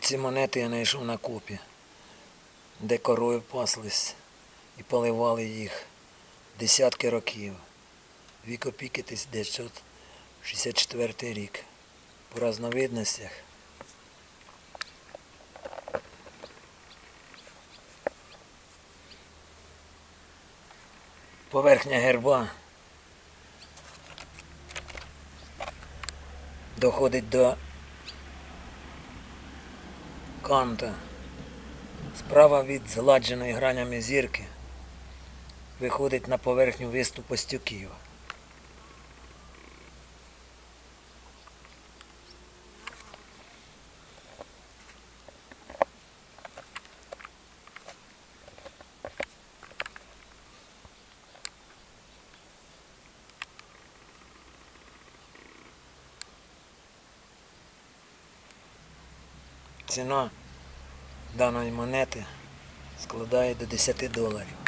Ці монети я знайшов на копі, де корови паслись і поливали їх десятки років. Дві копійки 1964 рік. По разновидностях. Поверхня герба доходить до канта. Справа від згладженої гранями зірки виходить на поверхню виступу стюків. Ціна даної монети складає до 10 доларів.